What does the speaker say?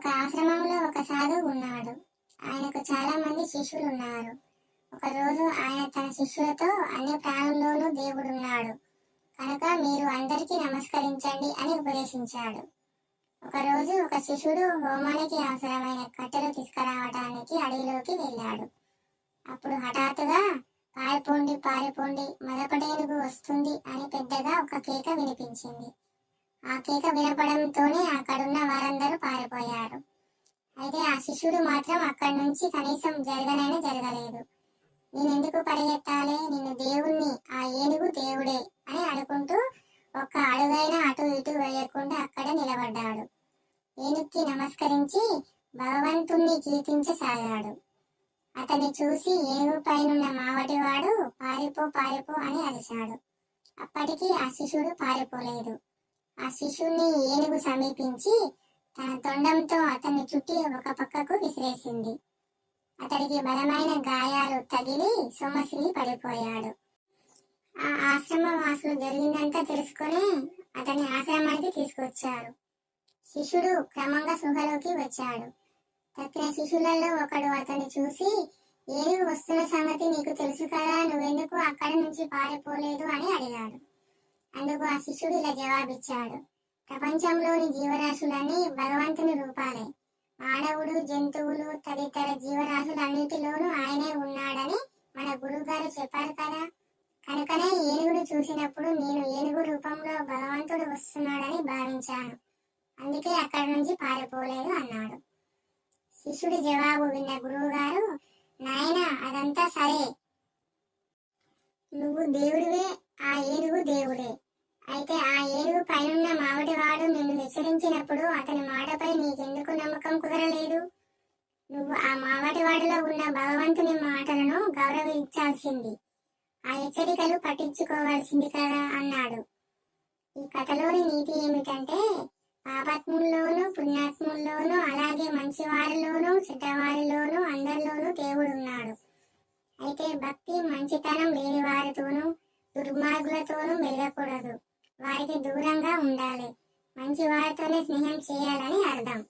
ఒక ఆశ్రమంలో ఒక సాధువు ఉన్నాడు. ఆయనకు చాలా మంది శిష్యులు ఉన్నారు. ఒకరోజు ఆయన తన శిష్యులతో అన్ని ప్రాణుల్లోనూ దేవుడున్నాడు కనుక మీరు అందరికీ నమస్కరించండి అని ఉపదేశించాడు. ఒకరోజు ఒక శిష్యుడు హోమానికి అవసరమైన కట్టెలు తీసుకురావడానికి అడవిలోకి వెళ్ళాడు. అప్పుడు హఠాత్తుగా పారిపోండి పారిపోండి మరొకటేనుగు వస్తుంది? అని పెద్దగా ఒక కేక వినిపించింది. ఆ కేక వినపడంతోనే అక్కడున్న వారందరూ పారిపోయారు. అయితే ఆ శిష్యుడు మాత్రం అక్కడి నుంచి కనీసం జరగనైనా జరగలేదు. నేనెందుకు పరిగెత్తాలి? నిన్ను దేవుణ్ణి ఆ ఏనుగు దేవుడే అని అనుకుంటూ ఒక్క అడుగైనా అటు ఇటు వేయకుండా అక్కడ నిలబడ్డాడు. ఏనుక్కి నమస్కరించి భగవంతుణ్ణి కీర్తించసాగాడు. అతన్ని చూసి ఏనుగు పైనున్న మావటివాడు పారిపో పారిపో అని అరిచాడు. అప్పటికీ ఆ శిష్యుడు పారిపోలేదు. ఆ శిశువుని ఏనుగు సమీపించి తన తొండంతో అతన్ని చుట్టి ఒక పక్కకు విసిరేసింది. అతడికి బలమైన గాయాలు తగిలి సొమ్మసిల్లి పడిపోయాడు. ఆ ఆశ్రమ వాసులు జరిగిందంతా తెలుసుకొని అతన్ని ఆశ్రమానికి తీసుకొచ్చారు. శిష్యుడు క్రమంగా సుహలోకి వచ్చాడు. తక్కిన శిష్యులలో ఒకడు అతన్ని చూసి ఏనుగు వస్తున్న సంగతి నీకు తెలుసు కదా నువ్వెందుకు అక్కడి నుంచి పారిపోలేదు? అని అడిగాడు. అందుకు ఆ శిష్యుడు ఇలా జవాబిచ్చాడు. ప్రపంచంలోని జీవరాశులన్నీ భగవంతుని రూపాలే. మానవుడు జంతువులు తదితర జీవరాశులన్నిటిలోనూ ఆయనే ఉన్నాడని మన గురువుగారు చెప్పారు కదా. కనుకనే ఏనుగును చూసినప్పుడు నేను ఏనుగు రూపంలో భగవంతుడు వస్తున్నాడని భావించాను. అందుకే అక్కడి నుంచి పారిపోలేదు అన్నాడు. శిష్యుడి జవాబు విన్న గురువుగారు నాయనా అదంతా సరే. నువ్వు దేవుడివే ఏనుగు దేవుడే. అయితే ఆ ఏనుగు పైనున్న మామిడివాడు నిన్ను హెచ్చరించినప్పుడు అతని మాటపై నీకెందుకు నమ్మకం కుదరలేదు? నువ్వు ఆ మామిడివాడిలో ఉన్న భగవంతుని మాటలను గౌరవించాల్సింది. ఆ హెచ్చరికలు పట్టించుకోవాల్సింది కదా అన్నాడు. ఈ కథలోని నీతి ఏమిటంటే పాపాత్ముల్లోనూ పుణ్యాత్ముల్లోనూ అలాగే మంచివారిలోనూ చెడ్డవారిలోనూ అందరిలోనూ దేవుడు ఉన్నాడు అయితే భక్తి మంచితనం లేని వారితోనూ దుర్మార్గులతోనూ మెలగకూడదు. వారికి దూరంగా ఉండాలి. మంచి వారితోనే స్నేహం చేయాలని అర్థం.